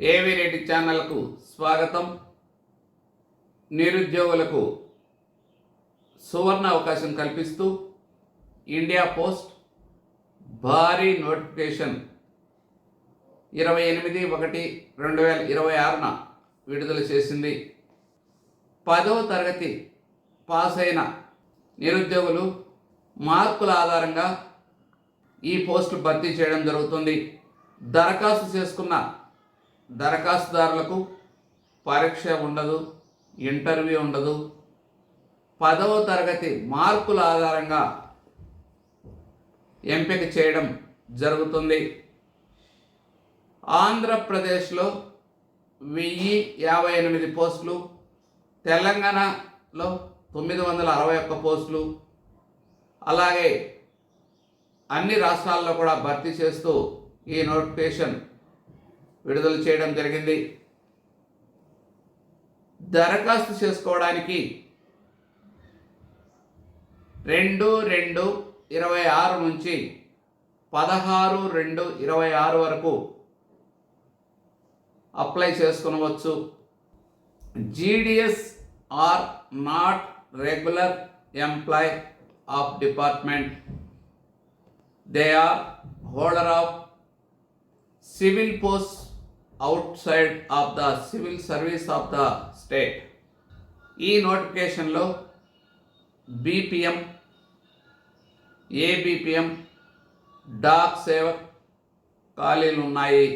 ఏవి రెడ్డి ఛానల్కు స్వాగతం? నిరుద్యోగులకు సువర్ణ అవకాశం కల్పిస్తూ ఇండియా పోస్ట్ భారీ నోటిఫికేషన్ ఇరవై ఎనిమిది ఒకటి రెండు వేల ఇరవై ఆరున విడుదల చేసింది. పదవ తరగతి పాస్ అయిన నిరుద్యోగులు మార్కుల ఆధారంగా ఈ పోస్ట్ భర్తీ చేయడం జరుగుతుంది. దరఖాస్తు చేసుకున్న దరఖాస్తుదారులకు పరీక్ష ఉండదు ఇంటర్వ్యూ ఉండదు. పదవ తరగతి మార్కుల ఆధారంగా ఎంపిక చేయడం జరుగుతుంది. ఆంధ్రప్రదేశ్లో వెయ్యి యాభై ఎనిమిది పోస్టులు తెలంగాణలో తొమ్మిది వందల అరవై ఒక్క పోస్టులు అలాగే అన్ని రాష్ట్రాల్లో కూడా భర్తీ చేస్తూ ఈ నోటిఫికేషన్ విడుదల చేయడం జరిగింది. దరఖాస్తు చేసుకోవడానికి రెండు రెండు ఇరవై ఆరు నుంచి పదహారు రెండు ఇరవై ఆరు వరకు apply చేసుకునవచ్చు. GDS are not regular employee of department. They are holder of civil post outside of the civil service of the state ఈ నోటిఫికేషన్లో బీపీఎం ఏబీపీఎం డాక్ సేవక్ ఖాళీలు ఉన్నాయి.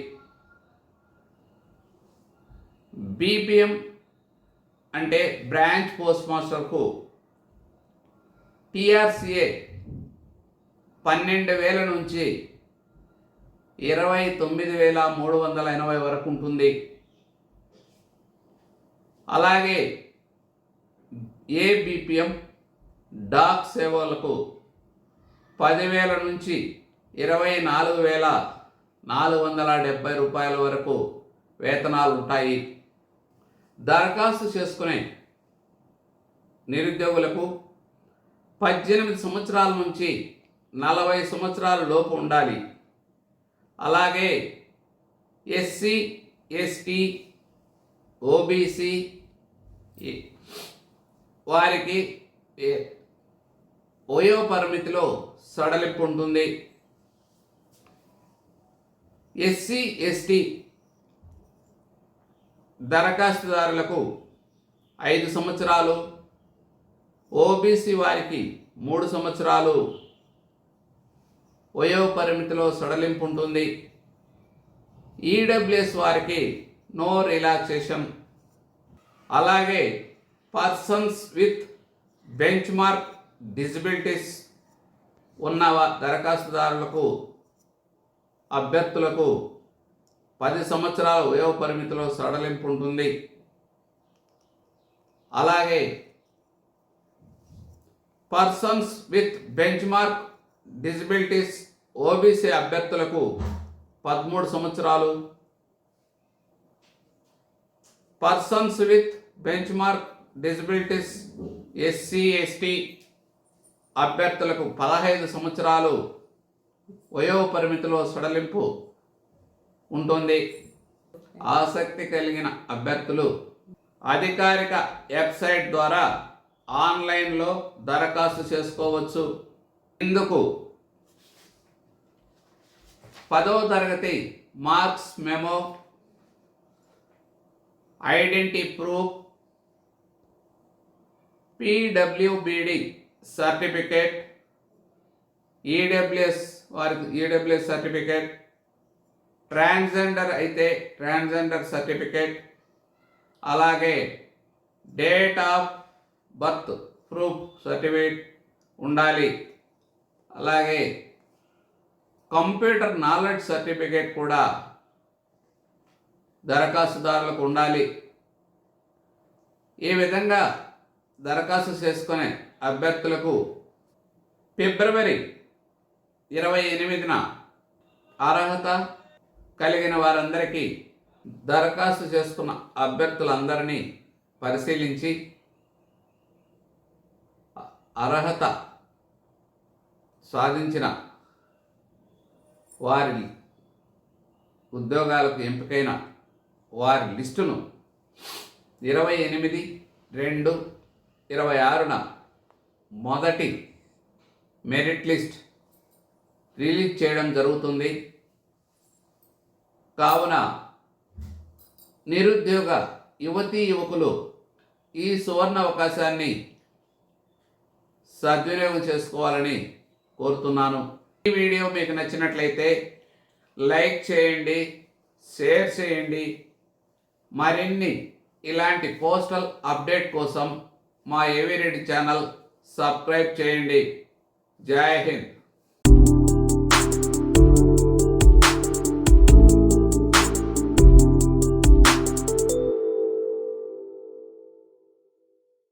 బీపీఎం అంటే బ్రాంచ్ పోస్ట్ మాస్టర్కు టీఆర్సీఏ పన్నెండు వేల నుంచి ఇరవై తొమ్మిది వేల మూడు వందల ఎనభై వరకు ఉంటుంది. అలాగే ఏబిపిఎం డాక్ సేవలకు పదివేల నుంచి ఇరవై నాలుగు వేల నాలుగు వందల డెబ్బై రూపాయల వరకు వేతనాలు ఉంటాయి. దరఖాస్తు చేసుకునే నిరుద్యోగులకు పద్దెనిమిది సంవత్సరాల నుంచి నలభై సంవత్సరాల లోపు ఉండాలి. అలాగే ఎస్సీ ఎస్టీ ఓబీసీ వారికి వయో పరిమితిలో సడలింపు ఉంటుంది. ఎస్సీ ఎస్టీ దరఖాస్తుదారులకు ఐదు సంవత్సరాలు ఓబీసీ వారికి మూడు సంవత్సరాలు వయో పరిమితిలో సడలింపు ఉంటుంది. ఈడబ్ల్యూఎస్ వారికి నో రిలాక్సేషన్ అలాగే persons with benchmark disabilities ఉన్న దరఖాస్తుదారులకు అభ్యర్థులకు పది సంవత్సరాల వయో పరిమితిలో సడలింపు ఉంటుంది. అలాగే persons with benchmark disabilities OBC అభ్యర్థులకు పదమూడు సంవత్సరాలు. Persons with benchmark disabilities SC ST అభ్యర్థులకు పదహైదు సంవత్సరాలు వయో పరిమితిలో సడలింపు ఉంటుంది. ఆసక్తి కలిగిన అభ్యర్థులు అధికారిక వెబ్సైట్ ద్వారా ఆన్లైన్లో దరఖాస్తు చేసుకోవచ్చు. ఇందుకు పదవ తరగతి మార్క్స్ మెమో ఐడెంటిటీ ప్రూఫ్ పీడబ్ల్యూబిడి సర్టిఫికేట్ ఈడబ్ల్యూఎస్ వారికి ఈడబ్ల్యూఎస్ సర్టిఫికేట్ ట్రాన్స్జెండర్ అయితే ట్రాన్స్జెండర్ సర్టిఫికేట్ అలాగే date of birth proof certificate ఉండాలి. అలాగే కంప్యూటర్ నాలెడ్జ్ సర్టిఫికేట్ కూడా దరఖాస్తుదారులకు ఉండాలి. ఈ విధంగా దరఖాస్తు చేసుకునే అభ్యర్థులకు ఫిబ్రవరి ఇరవై ఎనిమిదిన అర్హత కలిగిన వారందరికీ దరఖాస్తు చేసుకున్న అభ్యర్థులందరినీ పరిశీలించి అర్హత సాధించిన వారి ఉద్యోగాలకు ఎంపికైన వారి లిస్టును ఇరవై ఎనిమిది రెండు ఇరవై ఆరున మొదటి మెరిట్ లిస్ట్ రిలీజ్ చేయడం జరుగుతుంది. కావున నిరుద్యోగ యువతీ యువకులు ఈ సువర్ణ అవకాశాన్ని సద్వినియోగం చేసుకోవాలని కోరుతున్నాను. ఈ వీడియో మీకు నచ్చినట్లయితే లైక్ చేయండి షేర్ చేయండి. మరిన్ని ఇలాంటి పోస్టల్ అప్డేట్ కోసం మా ఏవిరెడ్డి ఛానల్ సబ్స్క్రైబ్ చేయండి. జై హింద్.